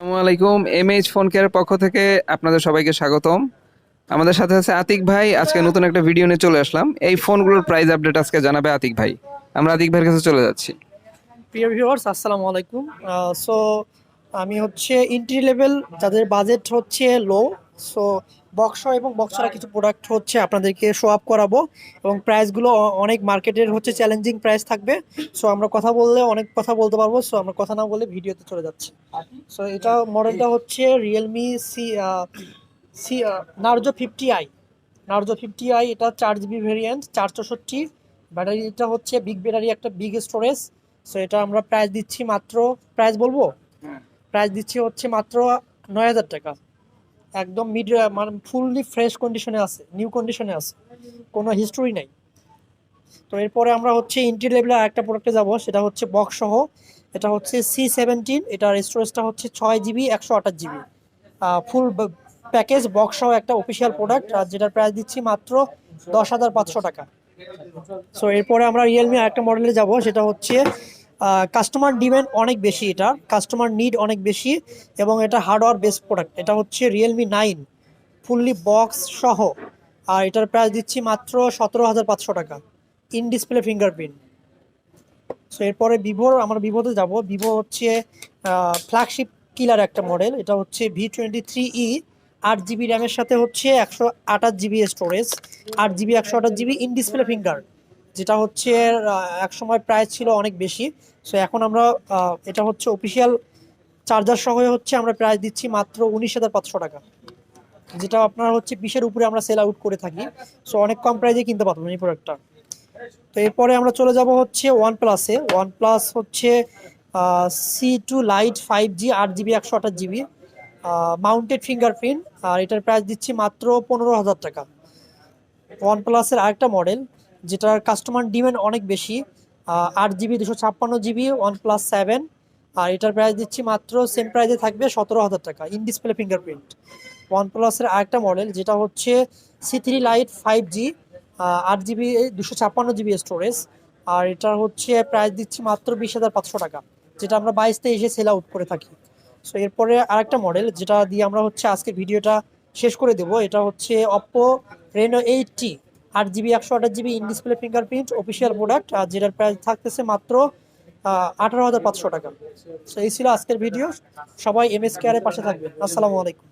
আসসালামু আলাইকুম MH phone কেয়ারের পক্ষ থেকে আপনাদের সবাইকে স্বাগতম। আমাদের সাথে আছে আতিক ভাই, আজকে নতুন একটা ভিডিও নিয়ে চলে আসলাম। এই ফোনগুলোর প্রাইস আপডেট আজকে জানাবে আতিক ভাই। আমরা আতিক ভাইয়ের কাছে চলে যাচ্ছি। প্রিয় ভিউয়ার্স আসসালামু আলাইকুম সো আমি হচ্ছে এন্ট্রি লেভেল যাদের বাজেট হচ্ছে লো সো বক্স এবং বক্স ছাড়া কিছু প্রোডাক্ট হচ্ছে আপনাদেরকে শো আপ করাবো এবং প্রাইসগুলো অনেক মার্কেটের হচ্ছে চ্যালেঞ্জিং প্রাইস থাকবে। সো আমরা কথা বললে অনেক কথা বলতে পারব। সো আমরা কথা না বলে ভিডিওতে চলে যাচ্ছি। সো এটা মডেলটা হচ্ছে Realme C C Narzo fifty I Narzo fifty I এটা চার জিবি ভেরিয়েন্ট চার চৌষট্টি। ব্যাটারিটা হচ্ছে বিগ ব্যাটারি একটা বিগ স্টোরেজ সো এটা আমরা প্রাইস দিচ্ছি মাত্র প্রাইস বলব? প্রাইস দিচ্ছি হচ্ছে মাত্র নয় হাজার টাকা। একদম মিড মানে ফুললি ফ্রেশ কন্ডিশনে আছে নিউ কন্ডিশনে আছে, কোনো হিস্টোরি নাই। তো এরপরে আমরা হচ্ছে ইন্টি লেভেলের আরেকটা প্রোডাক্টে যাব, সেটা হচ্ছে বক্স সহ, এটা হচ্ছে সি সেভেন্টিন এটার স্টোরেজটা হচ্ছে ছয় জিবি একশো আঠাশ জিবি ফুল প্যাকেজ বক্স সহ একটা অফিসিয়াল প্রোডাক্ট আর যেটার প্রাইস দিচ্ছি মাত্র দশ হাজার পাঁচশো টাকা। সো এরপরে আমরা রিয়েলমি আরেকটা মডেলে যাব, সেটা হচ্ছে কাস্টমার ডিমান্ড অনেক বেশি এটা কাস্টমার নিড অনেক বেশি, এবং এটা হার্ডওয়্যার বেস্ট প্রোডাক্ট এটা হচ্ছে রিয়েলমি নাইন ফুললি বক্স সহ। আর এটার প্রাইস দিচ্ছি মাত্র সতেরো হাজার পাঁচশো টাকা ইন ডিসপ্লে ফিঙ্গারপ্রিন্ট সো এরপরে ভিভোর আমরা ভিভোতে যাব। ভিভো হচ্ছে ফ্ল্যাগশিপ কিলার একটা মডেল এটা হচ্ছে ভি টোয়েন্টি থ্রি ই আট জিবি র্যামের সাথে হচ্ছে একশো আঠাশ জিবি স্টোরেজ আট জিবি একশো আঠাশ জিবি ইন ডিসপ্লে ফিঙ্গার যেটা হচ্ছে এক সময় প্রাইস ছিল অনেক বেশি। সো এখন আমরা এটা হচ্ছে অফিসিয়াল চার্জার সহ হচ্ছে আমরা প্রাইস দিচ্ছি মাত্র উনিশ হাজার পাঁচশো টাকা। যেটা আপনার হচ্ছে বিশের উপরে আমরা সেল আউট করে থাকি। সো অনেক কম প্রাইসে কিনতে পারবেন এই প্রোডাক্টটা তো, এরপরে আমরা চলে যাব হচ্ছে ওয়ান প্লাসে ওয়ান প্লাস হচ্ছে C two lite five G আট জিবি একশো আঠাশ জিবি মাউন্টেড ফিঙ্গারপ্রিন্ট আর এটার প্রাইস দিচ্ছি মাত্র পনেরো হাজার টাকা। ওয়ান প্লাসের আরেকটা মডেল যেটার কাস্টমার ডিমান্ড অনেক বেশি আট জিবি দুশো ছাপ্পান্ন জিবি ওয়ান প্লাস সেভেন আর এটার প্রাইস দিচ্ছি মাত্র সেম প্রাইসে থাকবে সতেরো হাজার টাকা ইন ডিসপ্লে ফিঙ্গারপ্রিন্ট ওয়ান প্লাসের আরেকটা মডেল যেটা হচ্ছে C three lite five G আট জিবি দুশো ছাপ্পান্ন জিবি স্টোরেজ আর এটার হচ্ছে প্রাইস দিচ্ছি মাত্র বিশ হাজার পাঁচশো টাকা, যেটা আমরা বাইশ তেইশে সেল আউট করে থাকি। সো এরপরে আরেকটা মডেল যেটা দিয়ে আমরা হচ্ছে আজকে ভিডিওটা শেষ করে দেবো, এটা হচ্ছে অপ্পো রেনো এইট টি আট জিবি, একশো আঠাশ GB in display fingerprint official product আর যেটার প্রাইস থাকতেছে মাত্র আঠারো হাজার পাঁচশো টাকা। তো এই ছিল আজকের ভিডিও সবাই এম এস কেয়ারের পাশে থাকবে আসসালামু আলাইকুম।